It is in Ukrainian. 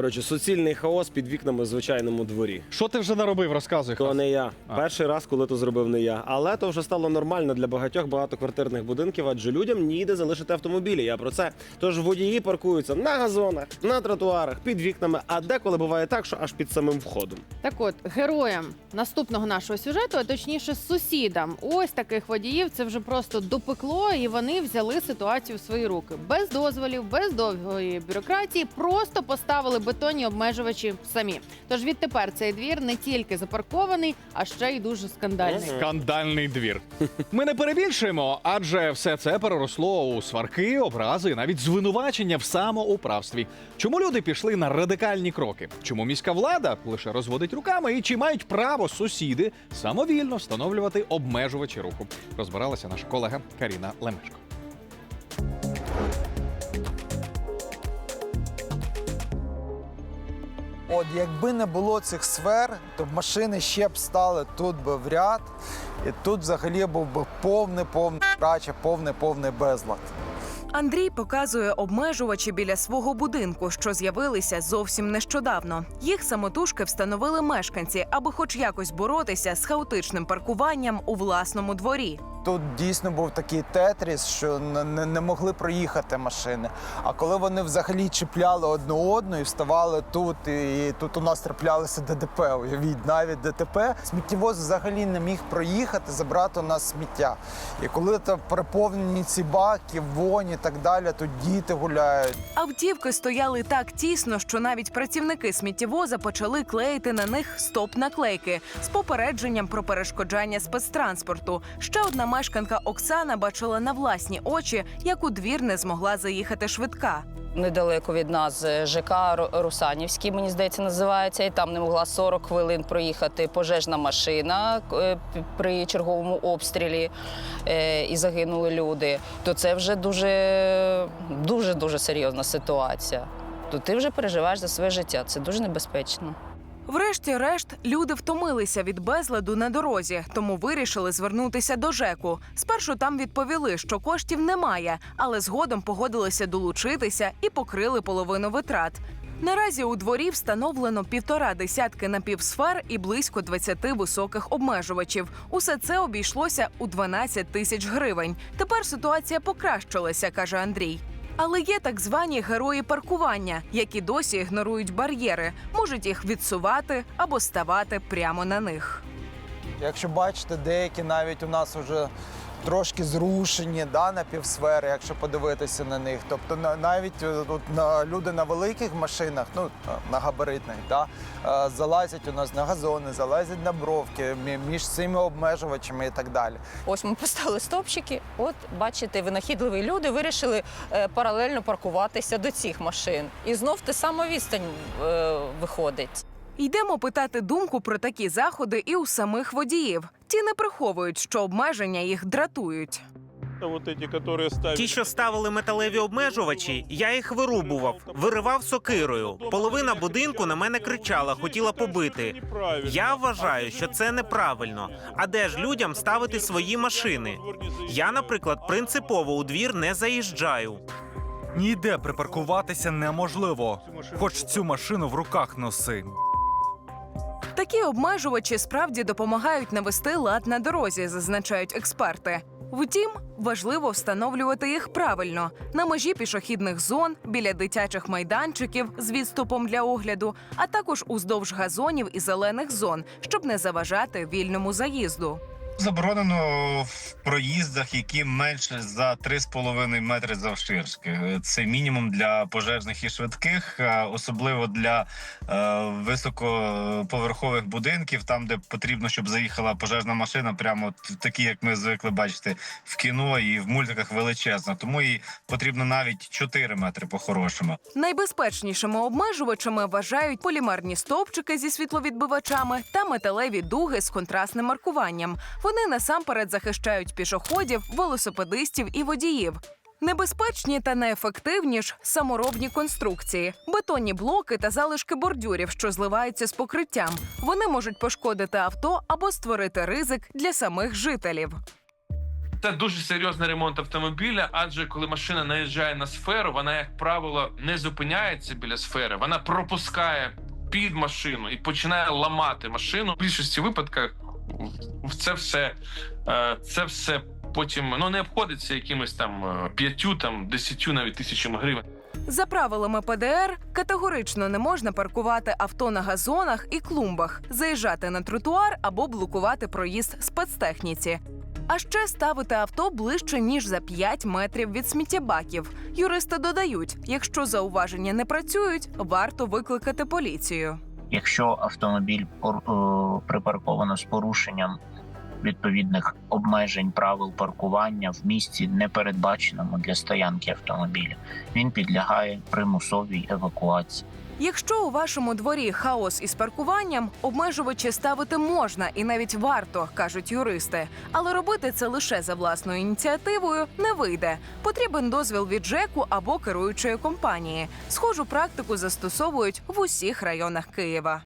Коротше, суцільний хаос під вікнами в звичайному дворі. Що ти вже наробив? Розказуй. То Хас. не я. А. Перший раз, коли то зробив не я. Але то вже стало нормально для багатьох багатоквартирних будинків, адже людям ніде залишити автомобілі. Я про це. Тож водії паркуються на газонах, на тротуарах, під вікнами, а деколи буває так, що аж під самим входом. Так от, героям наступного нашого сюжету, а точніше сусідам, ось таких водіїв це вже просто допекло, і вони взяли ситуацію в свої руки. Без дозволів, без довгої бюрократії, просто поставили бетонні обмежувачі самі. Тож відтепер цей двір не тільки запаркований, а ще й дуже скандальний. Скандальний двір. Ми не перебільшуємо, адже все це переросло у сварки, образи і навіть звинувачення в самоуправстві. Чому люди пішли на радикальні кроки? Чому міська влада лише розводить руками? І чи мають право сусіди самовільно встановлювати обмежувачі руху? Розбиралася наша колега Каріна Лемешко. От якби не було цих сфер, то машини ще б стали тут би в ряд, і тут взагалі був би повний повний крача, повний повний безлад. Андрій показує обмежувачі біля свого будинку, що з'явилися зовсім нещодавно. Їх самотужки встановили мешканці, аби хоч якось боротися з хаотичним паркуванням у власному дворі. Тут дійсно був такий тетріс, що не, не, могли проїхати машини. А коли вони взагалі чіпляли одну одну і вставали тут, і, тут у нас траплялися ДТП. Уявіть, навіть ДТП, сміттєвоз взагалі не міг проїхати, забрати у нас сміття. І коли то переповнені ці баки, воні і так далі, тут діти гуляють. Автівки стояли так тісно, що навіть працівники сміттєвоза почали клеїти на них стоп-наклейки з попередженням про перешкоджання спецтранспорту. Ще одна мешканка Оксана бачила на власні очі, як у двір не змогла заїхати швидка. Недалеко від нас е, ЖК Русанівський, мені здається, називається, і там не могла 40 хвилин проїхати пожежна машина е, при черговому обстрілі е, і загинули люди. То це вже дуже дуже дуже серйозна ситуація. То ти вже переживаєш за своє життя. Це дуже небезпечно. Врешті-решт, люди втомилися від безладу на дорозі, тому вирішили звернутися до ЖЕКу. Спершу там відповіли, що коштів немає, але згодом погодилися долучитися і покрили половину витрат. Наразі у дворі встановлено півтора десятки напівсфер і близько 20 високих обмежувачів. Усе це обійшлося у 12 тисяч гривень. Тепер ситуація покращилася, каже Андрій. Але є так звані герої паркування, які досі ігнорують бар'єри, можуть їх відсувати або ставати прямо на них. Якщо бачите, деякі навіть у нас вже трошки зрушені да, на півсфери, якщо подивитися на них. Тобто на- навіть е, тут на, люди на великих машинах, ну на габаритних, да, е, залазять у нас на газони, залазять на бровки між цими обмежувачами і так далі. Ось ми поставили стопчики. От бачите, винахідливі люди вирішили е, паралельно паркуватися до цих машин. І знов те сама відстань е, виходить. Йдемо питати думку про такі заходи і у самих водіїв. Ті не приховують, що обмеження їх дратують. Ті, що ставили металеві обмежувачі, я їх вирубував, виривав сокирою. Половина будинку на мене кричала, хотіла побити. Я вважаю, що це неправильно. А де ж людям ставити свої машини? Я, наприклад, принципово у двір не заїжджаю. Ніде припаркуватися неможливо, хоч цю машину в руках носи. Такі обмежувачі справді допомагають навести лад на дорозі, зазначають експерти. Втім, важливо встановлювати їх правильно на межі пішохідних зон, біля дитячих майданчиків з відступом для огляду, а також уздовж газонів і зелених зон, щоб не заважати вільному заїзду. Заборонено в проїздах, які менше за 3,5 метри завширшки. Це мінімум для пожежних і швидких, особливо для е, високоповерхових будинків, там де потрібно, щоб заїхала пожежна машина, прямо такі, як ми звикли бачити в кіно і в мультиках величезна. Тому їй потрібно навіть 4 метри по-хорошому. Найбезпечнішими обмежувачами вважають полімерні стовпчики зі світловідбивачами та металеві дуги з контрастним маркуванням. Вони насамперед захищають пішоходів, велосипедистів і водіїв. Небезпечні та неефективні ж саморобні конструкції, бетонні блоки та залишки бордюрів, що зливаються з покриттям. Вони можуть пошкодити авто або створити ризик для самих жителів. Це дуже серйозний ремонт автомобіля, адже коли машина наїжджає на сферу, вона, як правило, не зупиняється біля сфери, вона пропускає під машину і починає ламати машину. В більшості випадках це все, е, це все потім ну не обходиться якимось там е, п'ятю, там десятю, навіть тисячами гривень. За правилами ПДР категорично не можна паркувати авто на газонах і клумбах, заїжджати на тротуар або блокувати проїзд спецтехніці. А ще ставити авто ближче ніж за 5 метрів від сміттєбаків. Юристи додають, якщо зауваження не працюють, варто викликати поліцію. Якщо автомобіль е, припарковано з порушенням відповідних обмежень правил паркування в місці, не передбаченому для стоянки автомобіля, він підлягає примусовій евакуації. Якщо у вашому дворі хаос із паркуванням, обмежувачі ставити можна і навіть варто, кажуть юристи. Але робити це лише за власною ініціативою не вийде. Потрібен дозвіл від ЖЕКу або керуючої компанії. Схожу практику застосовують в усіх районах Києва.